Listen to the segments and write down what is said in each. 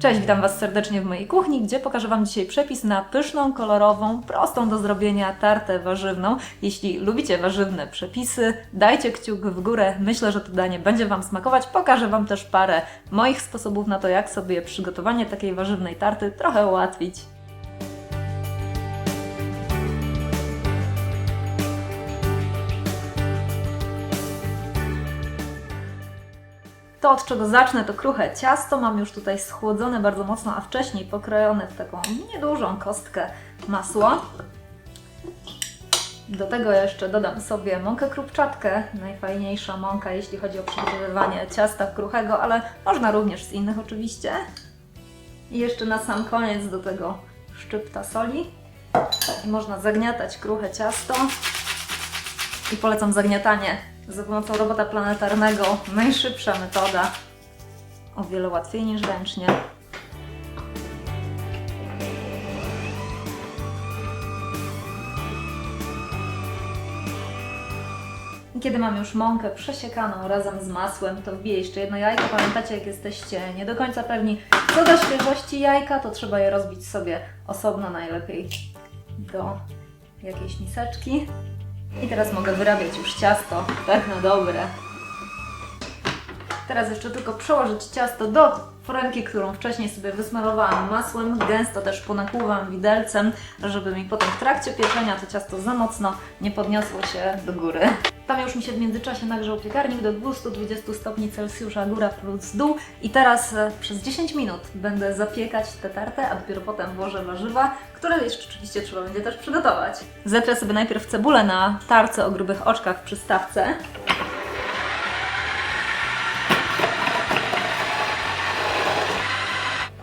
Cześć, witam Was serdecznie w mojej kuchni, gdzie pokażę Wam dzisiaj przepis na pyszną, kolorową, prostą do zrobienia tartę warzywną. Jeśli lubicie warzywne przepisy, dajcie kciuk w górę. Myślę, że to danie będzie Wam smakować. Pokażę Wam też parę moich sposobów na to, jak sobie przygotowanie takiej warzywnej tarty trochę ułatwić. To od czego zacznę to kruche ciasto. Mam już tutaj schłodzone bardzo mocno, a wcześniej pokrojone w taką niedużą kostkę masło. Do tego jeszcze dodam sobie mąkę krupczatkę, najfajniejsza mąka, jeśli chodzi o przygotowywanie ciasta kruchego, ale można również z innych oczywiście. I jeszcze na sam koniec do tego szczypta soli. I można zagniatać kruche ciasto. I polecam zagniatanie za pomocą robota planetarnego. Najszybsza metoda. O wiele łatwiej niż ręcznie. Kiedy mam już mąkę przesiekaną razem z masłem, to wbiję jeszcze jedno jajko. Pamiętacie, jak jesteście nie do końca pewni co do świeżości jajka, to trzeba je rozbić sobie osobno, najlepiej do jakiejś miseczki. I teraz mogę wyrabiać już ciasto, tak na dobre. Teraz jeszcze tylko przełożyć ciasto do foremki, którą wcześniej sobie wysmarowałam masłem. Gęsto też ponakłuwam widelcem, żeby mi potem w trakcie pieczenia to ciasto za mocno nie podniosło się do góry. Tam już mi się w międzyczasie nagrzał piekarnik do 220 stopni Celsjusza, góra plus dół. I teraz e, przez 10 minut będę zapiekać tę tartę, a dopiero potem włożę warzywa, które jeszcze oczywiście trzeba będzie też przygotować. Zetrę sobie najpierw cebulę na tarce o grubych oczkach w przystawce.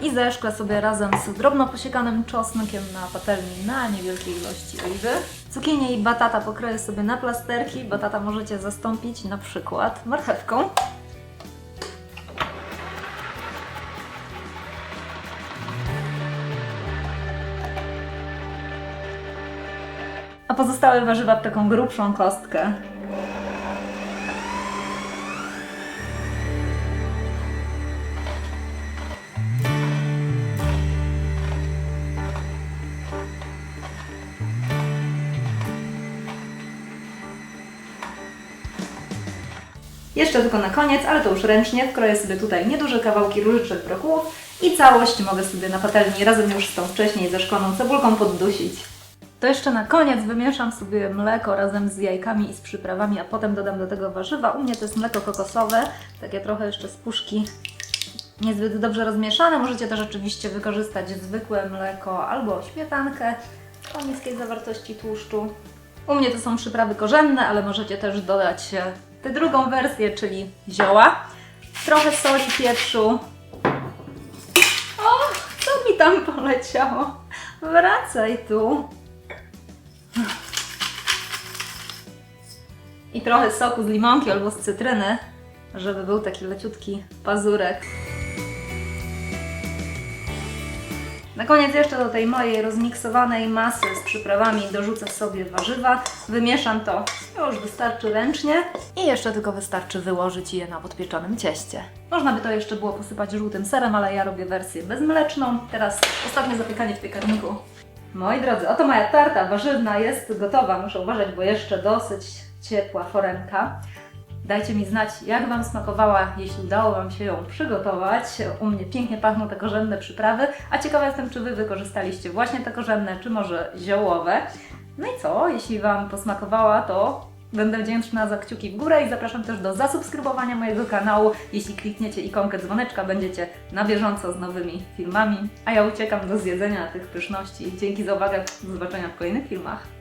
I zeszklę sobie razem z drobno posiekanym czosnkiem na patelni na niewielkiej ilości oliwy. Cukinię i batata pokroję sobie na plasterki. Batata możecie zastąpić na przykład marchewką. A pozostałe warzywa w taką grubszą kostkę. Jeszcze tylko na koniec, ale to już ręcznie, wkroję sobie tutaj nieduże kawałki różyczek brokułów i całość mogę sobie na patelni razem już z tą wcześniej zeszkloną cebulką poddusić. To jeszcze na koniec wymieszam sobie mleko razem z jajkami i z przyprawami, a potem dodam do tego warzywa. U mnie to jest mleko kokosowe, takie trochę jeszcze z puszki niezbyt dobrze rozmieszane. Możecie też oczywiście wykorzystać zwykłe mleko albo śmietankę o niskiej zawartości tłuszczu. U mnie to są przyprawy korzenne, ale możecie też dodać e, tę drugą wersję, czyli zioła. Trochę soli, pieprzu. O, co mi tam poleciało? Wracaj tu. I trochę soku z limonki albo z cytryny, żeby był taki leciutki pazurek. Na koniec jeszcze do tej mojej rozmiksowanej masy z przyprawami dorzucę sobie warzywa. Wymieszam to, już wystarczy ręcznie. I jeszcze tylko wystarczy wyłożyć je na podpieczonym cieście. Można by to jeszcze było posypać żółtym serem, ale ja robię wersję bezmleczną. Teraz ostatnie zapiekanie w piekarniku. Moi drodzy, oto moja tarta warzywna jest gotowa. Muszę uważać, bo jeszcze dosyć ciepła foremka. Dajcie mi znać, jak Wam smakowała, jeśli udało Wam się ją przygotować. U mnie pięknie pachną te korzenne przyprawy, a ciekawa jestem, czy Wy wykorzystaliście właśnie te korzenne, czy może ziołowe. No i co, jeśli Wam posmakowała, to będę wdzięczna za kciuki w górę i zapraszam też do zasubskrybowania mojego kanału. Jeśli klikniecie ikonkę dzwoneczka, będziecie na bieżąco z nowymi filmami. A ja uciekam do zjedzenia tych pyszności. Dzięki za uwagę, do zobaczenia w kolejnych filmach.